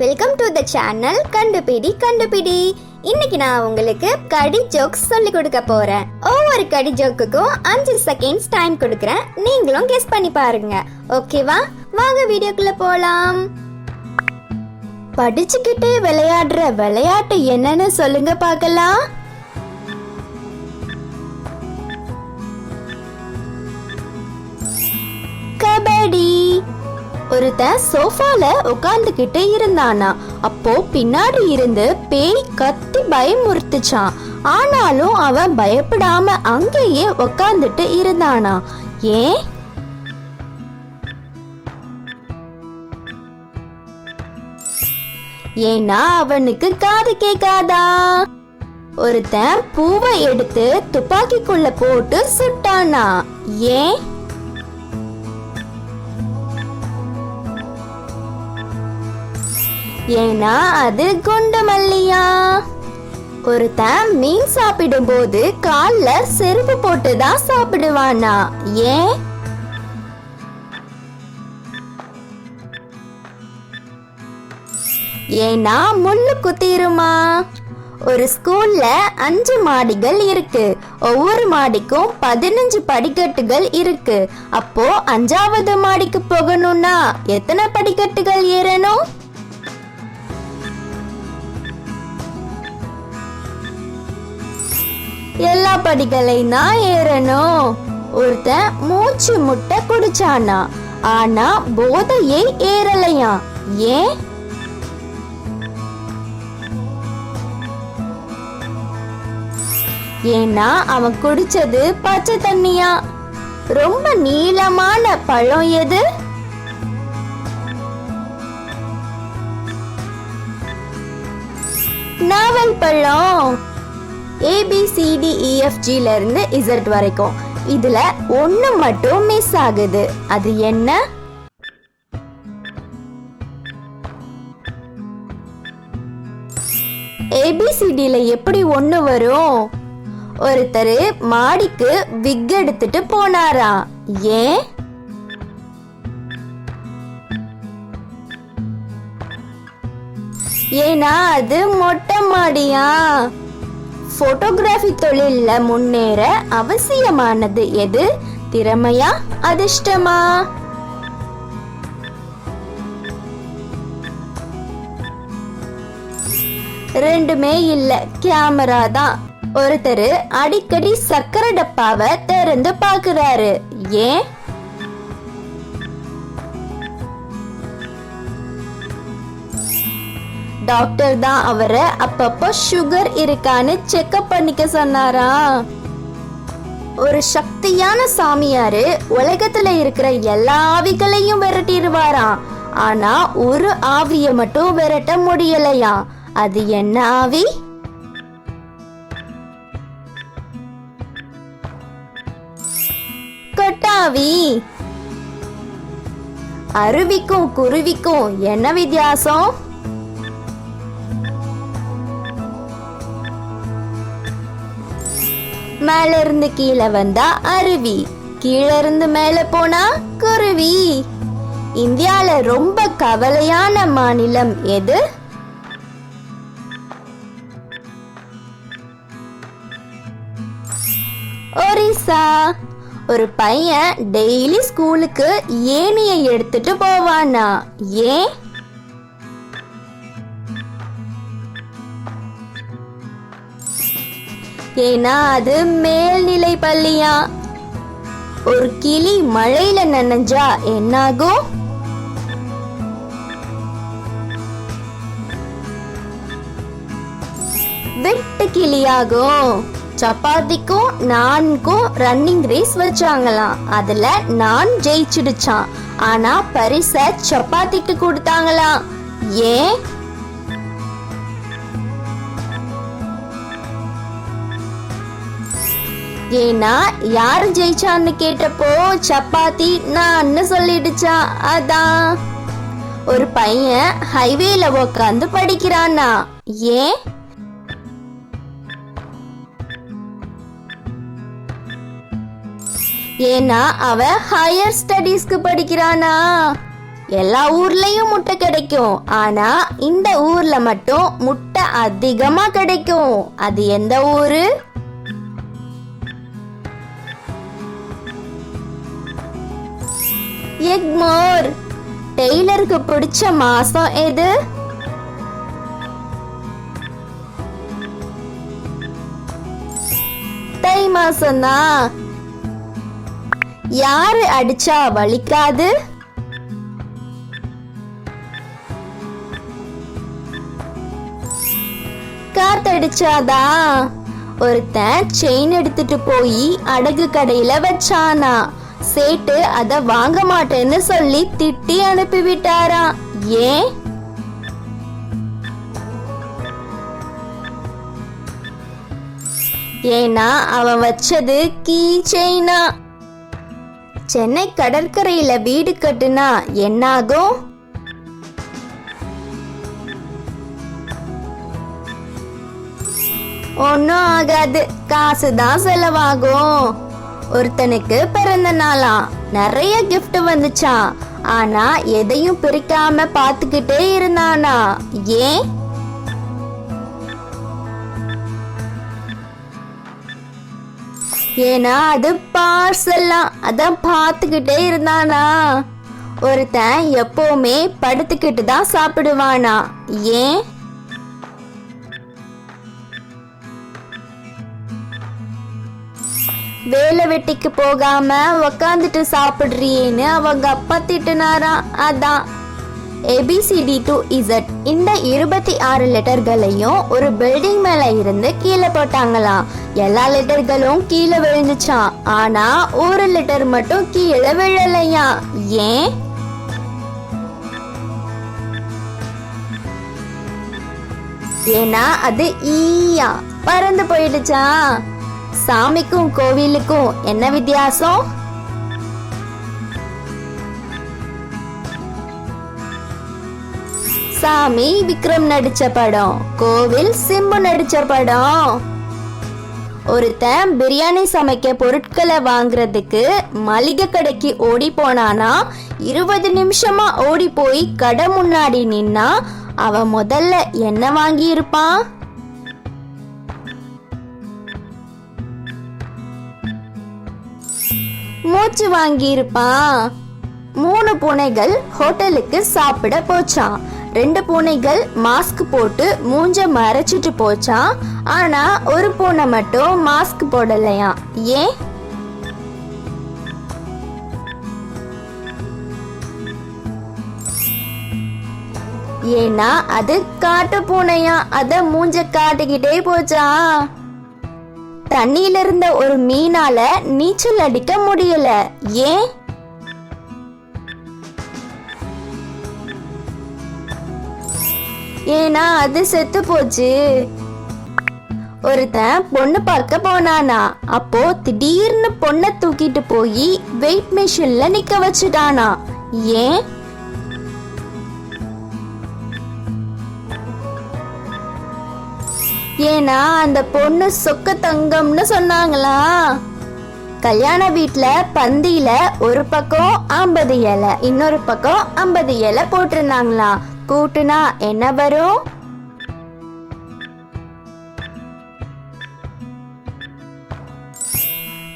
Welcome to the channel கண்டுபிடி கண்டுபிடி இன்னைக்கு நான் உங்களுக்கு கடி ஜோக்ஸ் சொல்லி கொடுக்க போறேன். ஒவ்வொரு கடி ஜோக்குக்கும் அஞ்சு செகண்ட்ஸ் டைம் கொடுக்குறேன். நீங்களும் கெஸ் பண்ணி பாருங்க. ஓகேவா வாங்க வீடியோக்குள்ள போலாம். படிச்சுக்கிட்டே விளையாடுற விளையாட்டு என்னன்னு சொல்லுங்க பார்க்கலாம். கபடி. ஒருத்தன் சோஃபால உட்கார்ந்துகிட்டு இருந்தானா. அப்போ பின்னாடி இருந்து பேய் கத்தி பயமுறுத்துச்சான் ஆனாலும் அவன் பயப்படாம அங்கேயே உட்கார்ந்துட்டு இருந்தானா. ஏன்? ஏன்னா அவனுக்கு காது கேட்காதா. ஒருத்தன் பூவை எடுத்து துப்பாக்கிக்குள்ள போட்டு சுட்டானா. ஏன்? ஏன்னா அது குண்டு மல்லியா ஒருத்தன் மீன் சாப்பிடும்போது கால்ல செருப்பு போட்டு தான் சாப்பிடுவானா? ஏன்? ஏன்னா முள்ளு குத்திருமா? ஒரு ஸ்கூல்ல அஞ்சு மாடிகள் இருக்கு. ஒவ்வொரு மாடிக்கும் பதினஞ்சு படிக்கட்டுகள் இருக்கு. அப்போ அஞ்சாவது மாடிக்கு போகணும்னா எத்தனை படிக்கட்டுகள் ஏறணும்? எல்லா படிகளை தான் ஏறணும். ஒருத்தன் மூச்சு முட்டை குடிச்சானா? ஆனா போதையை ஏறலையா? ஏன்? ஏன்னா அவன் குடிச்சது பச்சை தண்ணியா? ரொம்ப நீளமான பழம் எது? நாவல் பழம். ஏபிசிடிஇஎஃப்ஜில e, இருந்து இசட் வரைக்கும். இதுல ஒன்று மட்டும் மிஸ் ஆகுது. அது என்ன? ஏபிசிடியில் எப்படி ஒண்ணு வரும்? ஒருத்தர் மாடிக்கு விக் எடுத்துட்டு போனாரா? ஏன்? ஏன்னா அது மொட்டை மாடியா? ஃபோட்டோகிராஃபி தொழிலில் முன்னேற அவசியமானது எது? திறமையா அதிர்ஷ்டமா? ரெண்டுமே இல்ல கேமரா தான். ஒருத்தர் அடிக்கடி சக்கரை டப்பாவை திறந்து பாக்குறாரு. ஏன்? டாக்டர் தான் அவரை. அப்பப்போ சுகர் இருக்கான்னு செக்அப் பண்ணிக்க சொன்னாரா ஒரு சக்தியான சாமியாரு உலகத்துல இருக்கிற எல்லா ஆவிகளையும் விரட்டிடுவாராம். ஆனா ஒரு ஆவிய மட்டும் விரட்ட முடியலையா அது என்ன ஆவி? கொட்டாவி. அருவிக்கும் குருவிக்கும் என்ன வித்தியாசம்? மேல இருந்து கீழே வந்தா அருவி. கீழே இருந்து மேல போனா குருவி. இந்தியால ரொம்ப கவலையான மாநிலம் எது? ஒரிசா. ஒரு பையன் டெய்லி ஸ்கூலுக்கு ஏணியை எடுத்துட்டு போவானா. ஏன்? ஏன்னா அது மேல்நிலை பள்ளியா? ஒரு கிளி மழையில நனைஞ்சா என்னாகும் வெட்டு கிளியாகும் சப்பாத்திக்கும் நான்கும் ரன்னிங் ரேஸ் வச்சாங்களாம். அதுல நான் ஜெயிச்சிடுச்சான் ஆனா பரிச சப்பாத்திக்கு கொடுத்தாங்களாம். ஏன்? ஏன்னா யார் ஜெயிச்சான்னு கேட்டப்போ சப்பாத்தி நான் சொல்லிடுச்சான் அதான். ஒரு பையன் ஹைவேல உக்காந்து படிக்கிறானா? ஏன்? ஏன்னா அவ ஹையர் ஸ்டடீஸ்க்கு படிக்கிறானா? எல்லா ஊர்லயும் முட்டை கிடைக்கும். ஆனா இந்த ஊர்ல மட்டும் முட்டை அதிகமா கிடைக்கும். அது எந்த ஊரு? எக்மோர் டெய்லருக்கு பிடிச்ச மாசம் எது? தை மாசம்தான் யாரு அடிச்சா வலிக்காது? காத்தடிச்சாதான் ஒருத்தன் செயின் எடுத்துட்டு போய் அடகு கடையில வச்சானா? சேட்டு அத வாங்க மாட்டேன்னு சொல்லி திட்டி அனுப்பிவிட்டாராம் ஏன்? ஏன்னா அவன் வச்சது கீ செயினா சென்னை கடற்கரையில வீடு கட்டுனா என்னாகும்? ஒன்றும் ஆகாது. காசு தான் செலவாகும். ஒருத்தனுக்கு பிறந்த நாளாம் நிறைய கிஃப்ட் வந்துச்சாம் ஆனா எதையும் பிரிக்காம பாத்துக்கிட்டே இருந்தானா? ஏன்? ஏன்னா அது பார்சல்லாம் அதான் பார்த்துக்கிட்டே இருந்தானா? ஒருத்தன் எப்பவுமே படுத்துக்கிட்டு தான் சாப்பிடுவானா? ஏன்? வேலை வெட்டிக்கு போகாம உக்காந்துட்டு சாப்பிடுறியேன்னு அவங்க அப்பா திட்டுனாரா? அதான். ஏபிசிடி டு இசட் இந்த இருபத்தி ஆறு லெட்டர்களையும் ஒரு பில்டிங் மேல இருந்து கீழே போட்டாங்களாம். எல்லா லெட்டர்களும் கீழே விழுந்துச்சாம். ஆனா ஒரு லெட்டர் மட்டும் கீழே விழலையா? ஏன்? ஏன்னா அது ஈயா. பறந்து போயிடுச்சா சாமிக்கும் கோவிலுக்கும் என்ன வித்தியாசம்? சாமி விக்ரம் நடிச்ச படம் கோவில் சிம்பு நடிச்ச படம். ஒருத்தன் பிரியாணி சமைக்க பொருட்களை வாங்குறதுக்கு மளிகை கடைக்கு ஓடி போனானா இருபது நிமிஷமா ஓடி போய் கடை முன்னாடி நின்னா அவன் முதல்ல என்ன வாங்கியிருப்பான்? மூச்சு வாங்கியிருப்பான். மூணு பூனைகள் ஹோட்டலுக்கு சாப்பிட போச்சான் ரெண்டு பூனைகள் மாஸ்க் போட்டு மூஞ்ச மறைச்சிட்டு போச்சான் ஆனா ஒரு பூனை மட்டும் மாஸ்க் போடலையா ஏன்? ஏன்னா அது காட்டு பூனையா அத மூஞ்ச காட்டிக்கிட்டே போச்சான் தண்ணியில இருந்த ஒரு மீனால நீச்சல் அடிக்க முடியல. ஏன்? ஏன்னா அது செத்து போச்சு. ஒருத்தன் பொண்ணு பார்க்க போனானா. அப்போ திடீர்னு பொண்ணை தூக்கிட்டு போய் வெயிட் மிஷின்ல நிக்க வச்சுட்டானா. ஏன்? ஏன்னா அந்த பொண்ணு சொக்க தங்கம்னு சொன்னாங்களா? கல்யாண வீட்டில் பந்தியில ஒரு பக்கம் ஐம்பது இலை இன்னொரு பக்கம் ஐம்பது இலை போட்டிருந்தாங்களா? கூட்டுனா என்ன வரும்?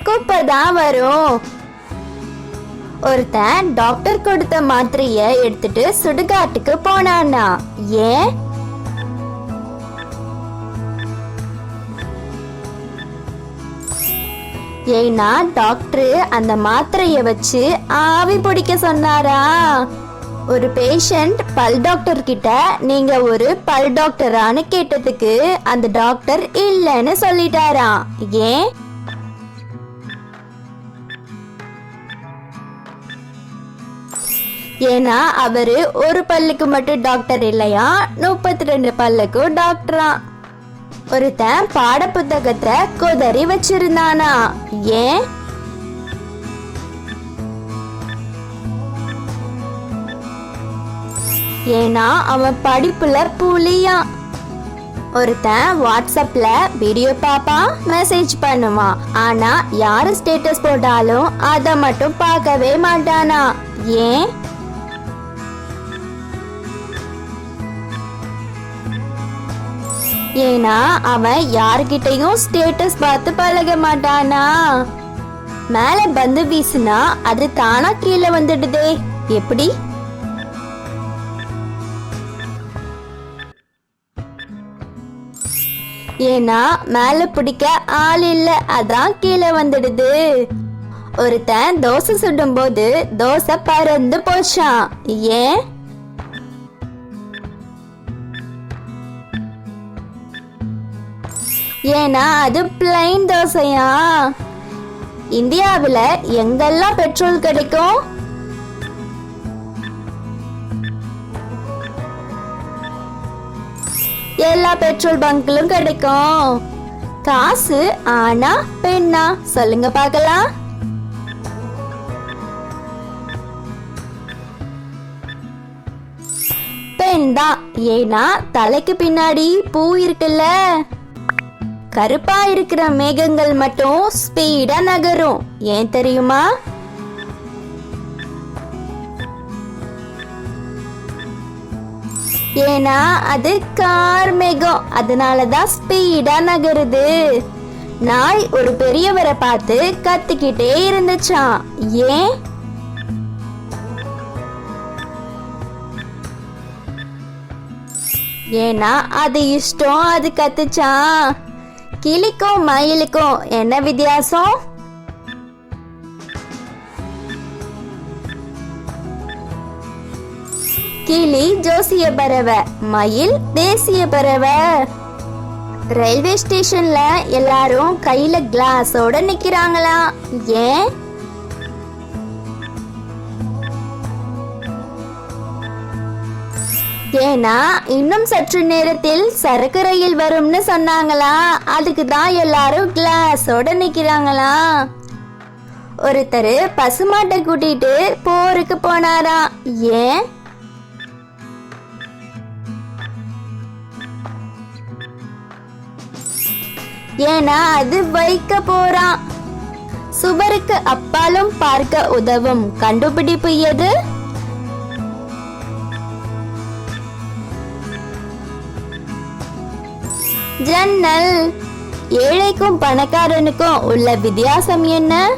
குப்பை தான் வரும். ஒருத்தன் டாக்டர் கொடுத்த மாத்திரைய எடுத்துட்டு சுடுகாட்டுக்கு போனானா? ஏன்? ஏன்னா டாக்டர் அந்த மாத்திரைய வச்சு ஆவி பிடிக்க சொன்னாரா? ஒரு பேஷண்ட் பல் டாக்டர் கிட்ட நீங்க ஒரு பல் டாக்டரான்னு கேட்டதுக்கு அந்த டாக்டர் இல்லைன்னு சொல்லிட்டாராம் ஏன்? ஏன்னா அவரு ஒரு பல்லுக்கு மட்டும் டாக்டர் இல்லையா? முப்பத்தி ரெண்டு பல்லுக்கும் டாக்டரா ஒருத்தன் பாட புத்தகத்தை கொதறி வச்சிருந்தானா? ஏன்? ஏன்னா அவன் படிப்புல புலியான் ஒருத்தன் வாட்ஸ்அப்ல வீடியோ பாப்பா மெசேஜ் பண்ணுவான். ஆனா யாரு ஸ்டேட்டஸ் போட்டாலும் அதை மட்டும் பார்க்கவே மாட்டானா? ஏன்? ஏன்னா அவன் யார்கிட்டயும் ஸ்டேட்டஸ் பார்த்து பழக மாட்டானா? மேல பந்து வீசுனா அது தானா கீழே வந்துடுதே. எப்படி? ஏன்னா மேல பிடிக்க ஆள் இல்ல அதான் கீழே வந்துடுது. ஒருத்தன் தோசை சுடும்போது தோசை பறந்து போச்சான் ஏன்? ஏன்னா அது பிளைன் தோசையா? இந்தியாவில் எங்கெல்லாம் பெட்ரோல் கிடைக்கும்? எல்லா பெட்ரோல் பங்க்லும் கிடைக்கும். காசு ஆனா பெண்ணா? சொல்லுங்க பார்க்கலாம். பெண் தான். ஏன்னா தலைக்கு பின்னாடி பூ இருக்குல்ல? கருப்பா இருக்கிற மேகங்கள் மட்டும் ஸ்பீடா நகரும். ஏன் தெரியுமா? ஏன்னா அது கார் மேகம். அதனாலதான் ஸ்பீடா நகருது. நாய் ஒரு பெரியவரை பார்த்து கத்திக்கிட்டே இருந்துச்சாம். ஏன்? ஏன்னா அது இஷ்டம். அது கத்துச்சான் கிளிக்கும் மயிலுக்கும் என்ன வித்தியாசம்? கிளி ஜோசிய பறவை மயில் தேசிய பறவை. ரயில்வே ஸ்டேஷன்ல எல்லாரும் கையில கிளாஸோட நிக்கிறாங்களாம். ஏன்? ஏன்னா இன்னும் சற்று நேரத்தில் சரக்கு ரயில் வரும்னு சொன்னாங்களா? அதுக்கு தான் எல்லாரும் கிளாஸோட நிக்கிறாங்களா? ஒருத்தர் பசுமாட்டை கூட்டிட்டு போருக்கு போனாராம் ஏன்? ஏன்னா அது வைக்க போறான். சுவருக்கு அப்பாலும் பார்க்க உதவும். கண்டுபிடிப்பு எது? ஜன்னல். ஏழைக்கும் பணக்காரனுக்கும் உள்ள வித்தியாசம் என்ன?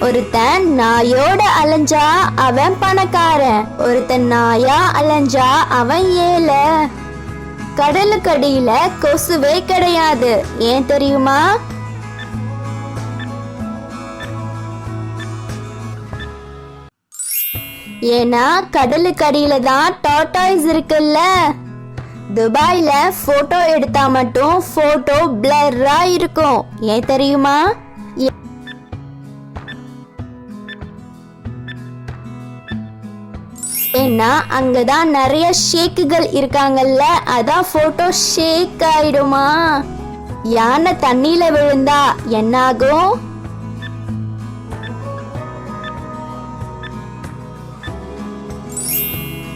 ஒருத்தன் நாயோட அலைஞ்சா அவன் பணக்காரன். ஒருத்தன் நாயா அலைஞ்சா அவன் ஏழை. கடலுக்கடியில கொசுவே கிடையாது. ஏன் தெரியுமா? ஏன்னா கடலுக்கடியில தான் டாட்டாய்ஸ் இருக்குல்ல. துபாயில போட்டோ எடுத்தா மட்டும் போட்டோ பிளர்ரா இருக்கும். ஏன் தெரியுமா? ஏன்னா ஏன்னா அங்கதான் நிறைய ஷேக்குகள் இருக்காங்கல்ல அதான் போட்டோ ஷேக் ஆயிடுமா. யானை தண்ணியில விழுந்தா என்னாகும்?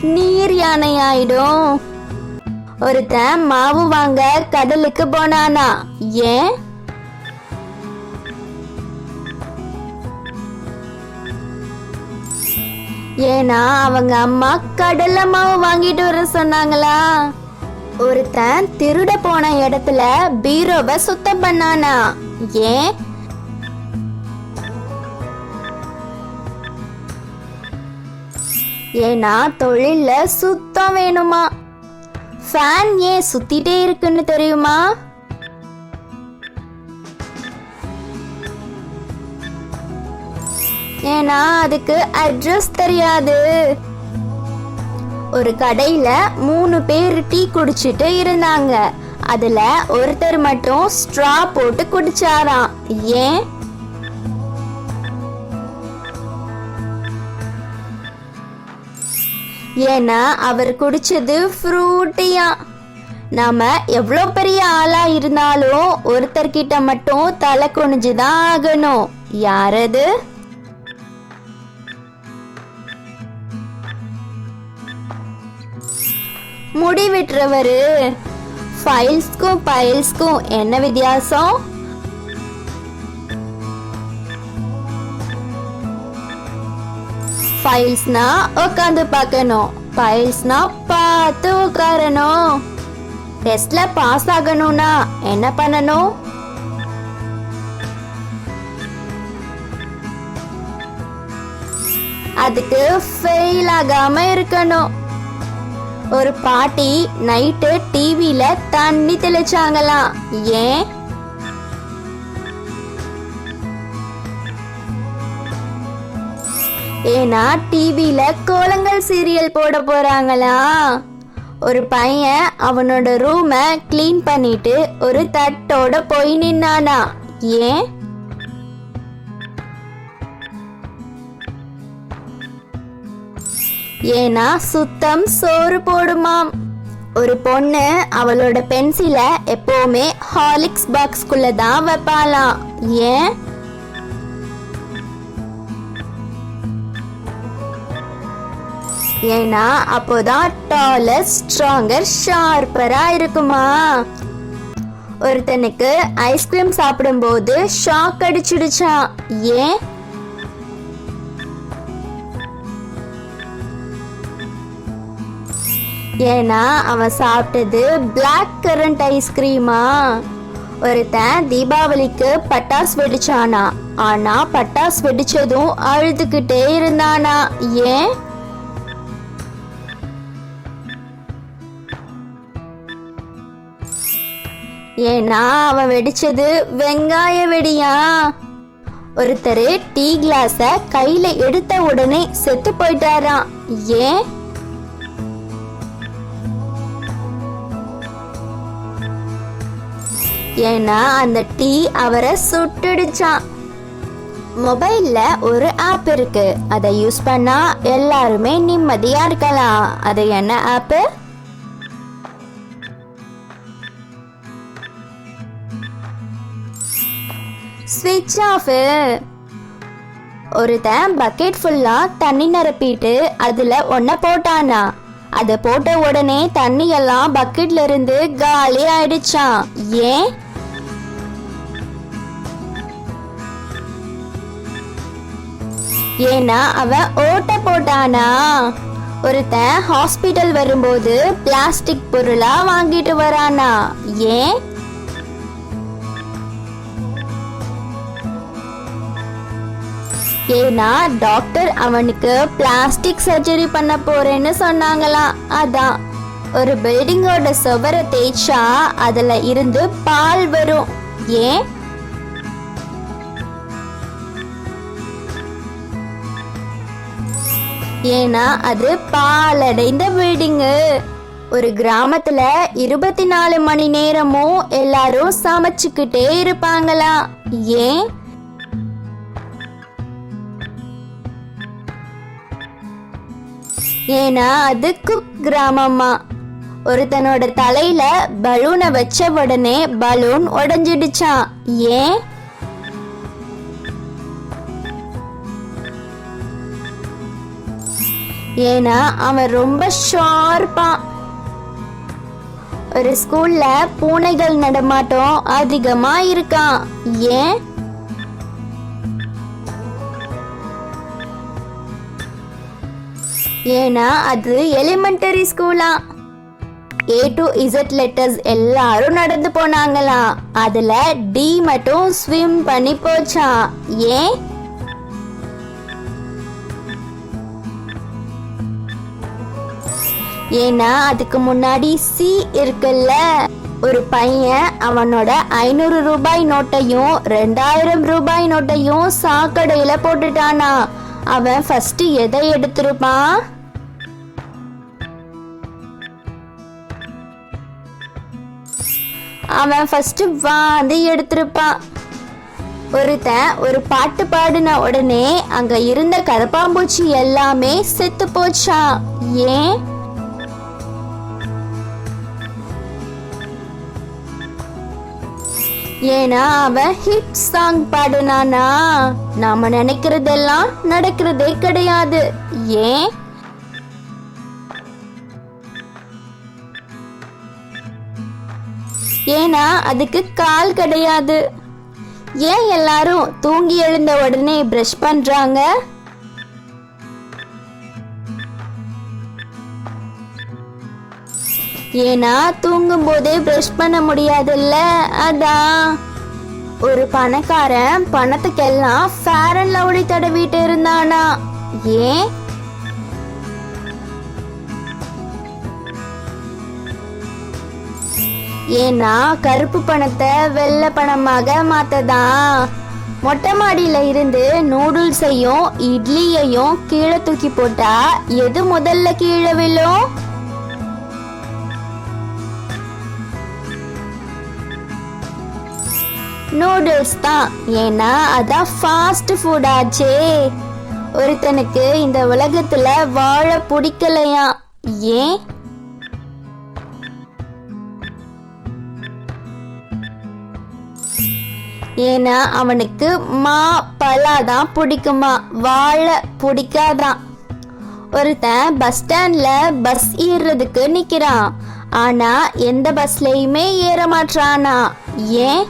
நீர் யானை ஆயிடும் ஒருத்தன் மாவு வாங்க கடலுக்கு போனானா? ஏன்? ஏன்னா அவங்க அம்மா கடல்ல மாவு வாங்கிட்டு வர சொன்னாங்களா? ஒருத்தன் திருட போன இடத்துல பீரோவை சுத்தம் பண்ணானா? ஏன்? ஏன்னா தொழில்ல சுத்தம் வேணுமா? ஃபேன் ஏன் சுத்திட்டே இருக்குன்னு தெரியுமா? ஏன்னா அதுக்கு அட்ரஸ் தெரியாது. ஒரு கடையில மூணு பேர் டீ குடிச்சிட்டு இருந்தாங்க. அதுல ஒருத்தர் மட்டும் ஸ்ட்ரா போட்டு குடிச்சாராம். ஏன்? ஏன்னா அவர் குடிச்சது ஃப்ரூட்டியா. நாம எவ்வளோ பெரிய ஆளா இருந்தாலும் ஒருத்தர்கிட்ட மட்டும் தலை குனிஞ்சு தான் ஆகணும். யாரது? முடி வெட்டுறவரு. ஃபைல்ஸ்க்கும் பைல்ஸ்க்கும் என்ன வித்தியாசம்? ஃபைல்ஸ்னா உட்காந்து பார்க்கணும் ஃபைல்ஸ்னா பார்த்து உட்காரணும் டெஸ்ட்ல பாஸ் ஆகணும்னா என்ன பண்ணணும்? அதுக்கு ஃபெயில் ஆகாம இருக்கணும். ஒரு பாட்டி நைட்டு டிவியில தண்ணி தெளிச்சாங்களாம். ஏன்? ஏன்னா டிவியில கோலங்கள் சீரியல் போட போறாங்களா? ஒரு பையன் அவனோட ரூமை க்ளீன் பண்ணிட்டு ஒரு தட்டோட போய் நின்னானா? ஏன்? ஏன்னா சுத்தம் சோறு போடுமாம். ஒரு பொண்ணு அவளோட பென்சிலை எப்பவுமே ஹார்லிக்ஸ் பாக்ஸ்குள்ள தான் வைப்பாளாம். ஏன்? ஏன்னா அப்போதான் டாலர் ஸ்ட்ராங்கர் ஷார்ப்பராக இருக்குமா? ஒருத்தனுக்கு ஐஸ்கிரீம் சாப்பிடும்போது ஷாக் அடிச்சிடுச்சான் ஏன்? ஏன்னா அவன் சாப்பிட்டது பிளாக் கரண்ட் ஐஸ்கிரீமா ஒருத்தன் தீபாவளிக்கு பட்டாஸ் வெடிச்சானா? ஆனா பட்டாஸ் வெடிச்சதும் அழுதுகிட்டே இருந்தானா? ஏன்? ஏன்னா அவன் வெடிச்சது வெங்காய வெடியா? ஒருத்தர் டீ கிளாஸ கையில எடுத்த உடனே செத்து போயிட்டாராம் ஏன்? ஏன்னா அந்த டீ அவரை சுட்டுடுச்சான் மொபைல்ல ஒரு ஆப் இருக்கு. அதை யூஸ் பண்ணா எல்லாருமே நிம்மதியா இருக்கலாம். அது என்ன ஆப்பு? ஸ்விட்ச் ஆஃப் ஒருத்தன் பக்கெட் ஃபுல்லாக தண்ணி நிரப்பிட்டு அதில் ஒன்றை போட்டானா. அதை போட்ட உடனே தண்ணி எல்லாம் பக்கெட்ல இருந்து காலி ஆயிடுச்சான் ஏன்? ஏன்னா அவன் ஓட்ட போட்டானா. ஒருத்தன் ஹாஸ்பிட்டல் வரும்போது பிளாஸ்டிக் பொருளா வாங்கிட்டு வரானா. ஏன்? ஏன்னா டாக்டர் அவனுக்கு பிளாஸ்டிக் சர்ஜரி பண்ண போறேன்னு சொன்னாங்களாம் அதான். ஒரு பில்டிங்கோட சுவரை தேய்ச்சா அதுல இருந்து பால் வரும். ஏன்? ஏன்னா அது பாலடைந்த பில்டிங்கு. ஒரு கிராமத்துல இருபத்தி நாலு மணி நேரமும் எல்லாரும் சமைச்சுக்கிட்டே இருப்பாங்களா? ஏன்? ஏன்னா அது குக் கிராமமா ஒருத்தனோட தலையில பலூனை வச்ச உடனே பலூன் உடஞ்சிடுச்சான் ஏன்? ஏன்னா அவன் ரொம்ப ஷார்ப்பான் ஒரு ஸ்கூல்ல பூனைகள் நடமாட்டம் அதிகமா இருக்கான் ஏன்? ஏன்னா அது எலிமெண்டரி ஸ்கூலா ஏ டு இசட் லெட்டர்ஸ் எல்லாரும் நடந்து போனாங்களாம் அதுல டி மட்டும் ஸ்விம் பண்ணி போச்சான் ஏன்? ஏன்னா அதுக்கு முன்னாடி சி இருக்குல்ல. ஒரு பையன் அவனோட ஐநூறு ரூபாய் நோட்டையும் ரெண்டாயிரம் ரூபாய் நோட்டையும் சாக்கடையில போட்டுட்டானா. அவன் ஃபர்ஸ்ட் எதை எடுத்திருப்பான் அவன் ஃபர்ஸ்ட் வாந்தி எடுத்திருப்பான் ஒருத்தன் ஒரு பாட்டு பாடின உடனே அங்க இருந்த கரப்பாம்பூச்சி எல்லாமே செத்து போச்சான் ஏன்? ஏன்னா அவ ஹிட் சாங் பாடுனானா? நாம நினைக்கிறதெல்லாம் நடக்கிறதே கிடையாது. ஏன்? ஏன்னா அதுக்கு கால் கிடையாது. ஏன் எல்லாரும் தூங்கி எழுந்த உடனே பிரஷ் பண்றாங்க? ஏன்னா தூங்கும் போதே ப்ரஷ் பண்ண முடியாதுல்ல? அதான் ஒரு பணக்காரன் பணத்துக்கெல்லாம் ஃபேர் அண்ட் லவ்லி தடவிட்டு இருந்தானா? ஏன்? ஏன்னா கருப்பு பணத்தை வெள்ளை பணமாக மாத்ததான் மொட்டை மாடியில இருந்து நூடுல்ஸையும் இட்லியையும் கீழே தூக்கி போட்டா எது முதல்ல கீழே விழும்? நூடுல்ஸ் தான். ஏன்னா அதான் ஃபாஸ்ட் ஃபுட் ஆச்சே. ஒருத்தனுக்கு இந்த உலகத்துல வாழ பிடிக்கலையா? ஏன்? ஏன்னா அவனுக்கு மா பலா தான் பிடிக்குமா? வாழை பிடிக்காதான். ஒருத்தன் பஸ் ஸ்டாண்ட்ல பஸ் ஏறுறதுக்கு நிக்கிறான். ஆனா எந்த பஸ்லயுமே ஏற மாட்டானா ஏன்?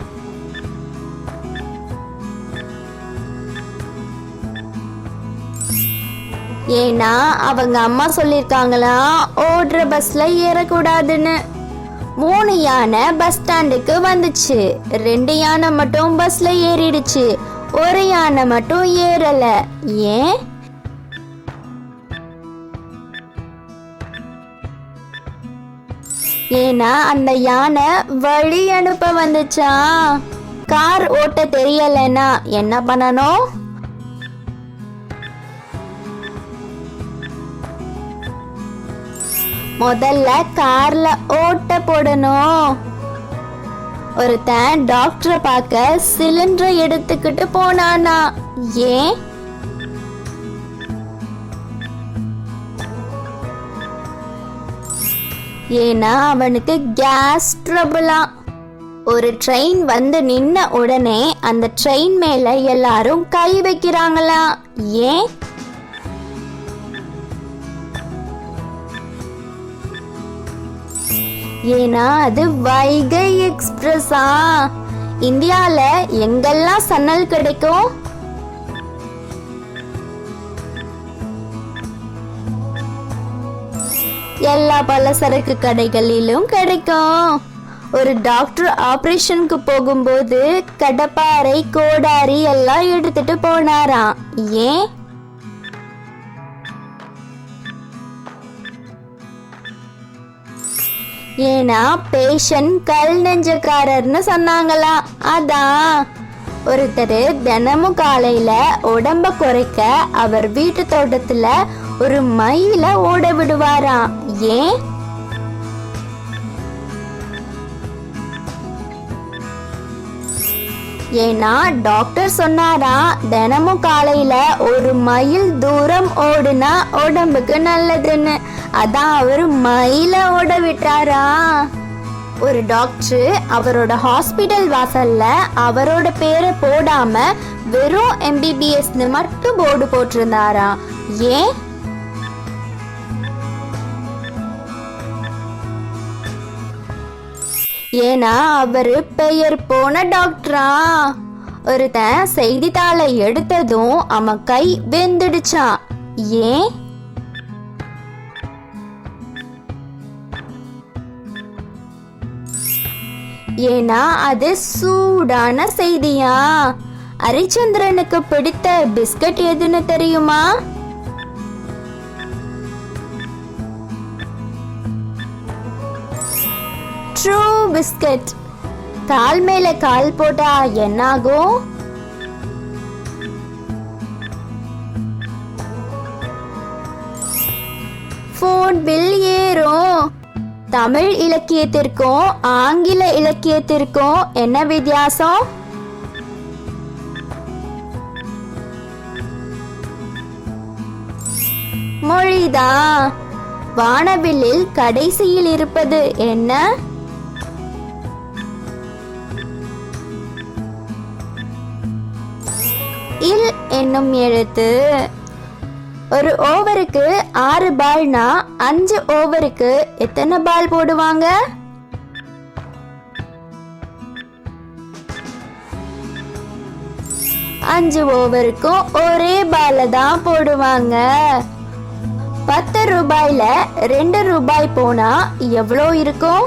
ஏன்னா அவங்க அம்மா சொல்லியிருக்காங்களா ஓடுற பஸ்ல ஏறக்கூடாதுன்னு. மூணு யானை பஸ் ஸ்டாண்டுக்கு வந்துச்சு. ரெண்டு யானை மட்டும் பஸ்ல ஏறிடுச்சு. ஒரு யானை மட்டும் ஏறல. ஏன்? ஏன்னா அந்த யானை வழி அனுப்ப வந்துச்சா? கார் ஓட்ட தெரியலன்னா என்ன பண்ணணும்? முதல்ல கார்ல ஓட்ட போடணும். ஒருத்தன் டாக்டரை பார்க்க சிலிண்டரை எடுத்துக்கிட்டு போனானா? ஏன்? ஏன்னா அவனுக்கு கேஸ் ட்ரபிளாம் ஒரு ட்ரெயின் வந்து நின்ன உடனே அந்த ட்ரெயின் மேல எல்லாரும் கை வைக்கிறாங்களா? ஏன்? ஏன்னா அது வைகை எக்ஸ்பிரஸா? இந்தியால எங்கெல்லாம் சன்னல் கிடைக்கும்? எல்லா பலசரக்கு கடைகளிலும் கிடைக்கும். ஒரு டாக்டர் ஆபரேஷனுக்கு போகும்போது கடப்பாறை கோடாரி எல்லாம் எடுத்துட்டு போனாராம். ஏன்? ஏன்னா பேஷண்ட் கல் நெஞ்சக்காரர்னு சொன்னாங்களா? அதான் ஒருத்தர் தினமும் காலையில உடம்ப குறைக்க அவர் வீட்டு தோட்டத்துல ஒரு மயில ஓட விடுவாராம். ஏன்? ஏன்னா டாக்டர் சொன்னாரா தினமும் காலையில ஒரு மைல் தூரம் ஓடுனா உடம்புக்கு நல்லதுன்னு. அதான் அவர் மயில ஓட விட்டாரா? ஒரு டாக்டர் அவரோட ஹாஸ்பிட்டல் வாசல்ல அவரோட பேரை போடாம வெறும் எம்பிபிஎஸ்னு மட்டும் போர்டு போட்டிருந்தாரா? ஏன்? ஏன்னா அவரு பெயர் போன டாக்டரா. ஒருத்தன் செய்தித்தாளை எடுத்ததும் அவன் கை வெந்துடுச்சான் ஏன்? ஏன்னா அது சூடான செய்தியா. ஹரிச்சந்திரனுக்கு பிடித்த பிஸ்கட் எதுன்னு தெரியுமா? ட்ரூ பிஸ்கட் கால் மேல கால் போட்டா என்னாகும்? ஃபோன் பில் ஏறும். தமிழ் இலக்கியத்திற்கும் ஆங்கில இலக்கியத்திற்கும் என்ன வித்தியாசம்? மொழிதான். வானவில்லில் கடைசியில் இருப்பது என்ன? இல் என்னும் எழுத்து. ஒரு ஓவருக்கு ஆறு பால்னா அஞ்சு ஓவருக்கு எத்தனை பால் போடுவாங்க? அஞ்சு ஓவருக்கும் ஒரே பால தான் போடுவாங்க. பத்து ரூபாயில ரெண்டு ரூபாய் போனா எவ்வளோ இருக்கும்?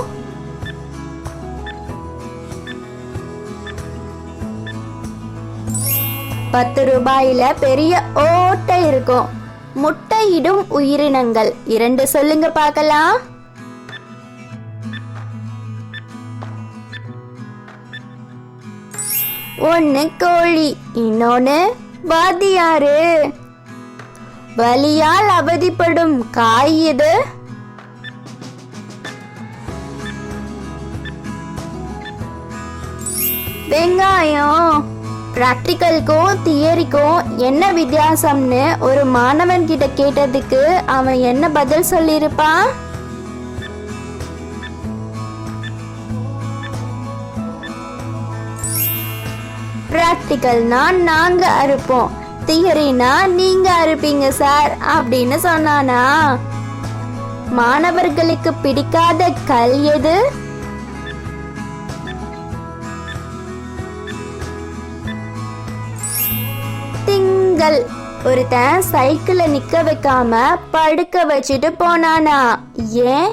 பத்து ரூபாயில பெரிய ஓட்டை இருக்கும். முட்டையிடும் உயிரினங்கள். இரண்டு சொல்லுங்க பார்க்கலாம். ஒன்னு கோழி இன்னொன்னு வாத்தியாரு. வலியால் அவதிப்படும் காய் இது வெங்காயம். ப்ராக்டிக்கலுக்கும் தியரிக்கும் என்ன வித்தியாசம்னு ஒரு மாணவன் கிட்ட கேட்டதுக்கு அவன் என்ன பதில் சொல்லியிருப்பான்? ப்ராக்டிக்கல்னா நாங்க அறுப்போம். தியரினா நீங்க அறுப்பீங்க சார் அப்படின்னு சொன்னானா? மாணவர்களுக்கு பிடிக்காத கல் எது? திங்கள் ஒருத்தன் சைக்கிளை நிக்க வைக்காம படுக்க வச்சுட்டு போனானா? ஏன்?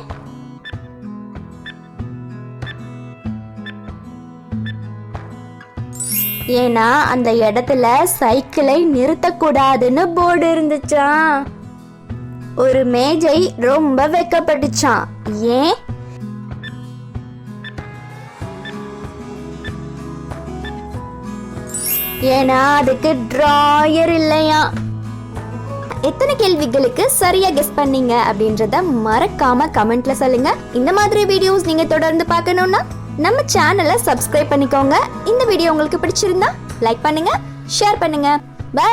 ஏன்னா அந்த இடத்துல சைக்கிளை நிறுத்தக்கூடாதுன்னு போர்டு இருந்துச்சான் ஒரு மேஜை ரொம்ப வைக்கப்பட்டுச்சான் ஏன்? ஏன்னா அதுக்கு ட்ராயர் இல்லையா? எத்தனை கேள்விகளுக்கு சரியா கெஸ் பண்ணீங்க அப்படின்றத மறக்காம கமெண்ட்ல சொல்லுங்க. இந்த மாதிரி வீடியோஸ் நீங்க தொடர்ந்து பார்க்கணும்னா நம்ம சேனலை சப்ஸ்கிரைப் பண்ணிக்கோங்க. இந்த வீடியோ உங்களுக்கு பிடிச்சிருந்தா லைக் பண்ணுங்க ஷேர் பண்ணுங்க. பை